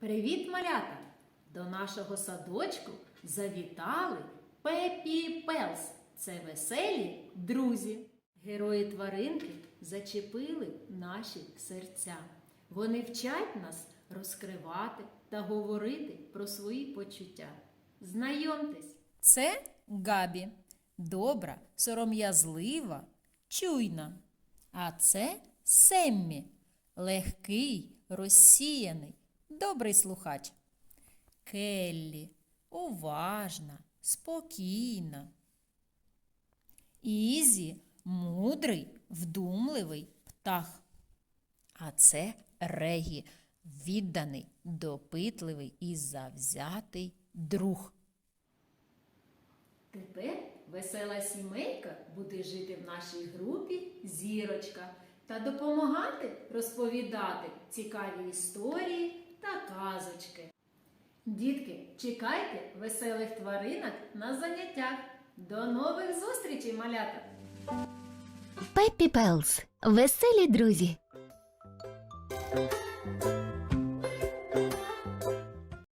Привіт, малята! До нашого садочку завітали Пепі і Пелс. Це веселі друзі. Герої тваринки зачепили наші серця. Вони вчать нас розкривати та говорити про свої почуття. Знайомтесь, це Габі, добра, сором'язлива, чуйна. А це Семмі, легкий, розсіяний, добрий слухач. Келлі, уважна, спокійна. Ізі мудрий, вдумливий птах. А це Регі, відданий, допитливий і завзятий друг. Тепер весела сімейка буде жити в нашій групі зірочка та допомагати розповідати цікаві історії та казочки. Дітки, чекайте веселих тваринок на заняттях. До нових зустрічей, малята! Пеппі Пелс. Веселі друзі.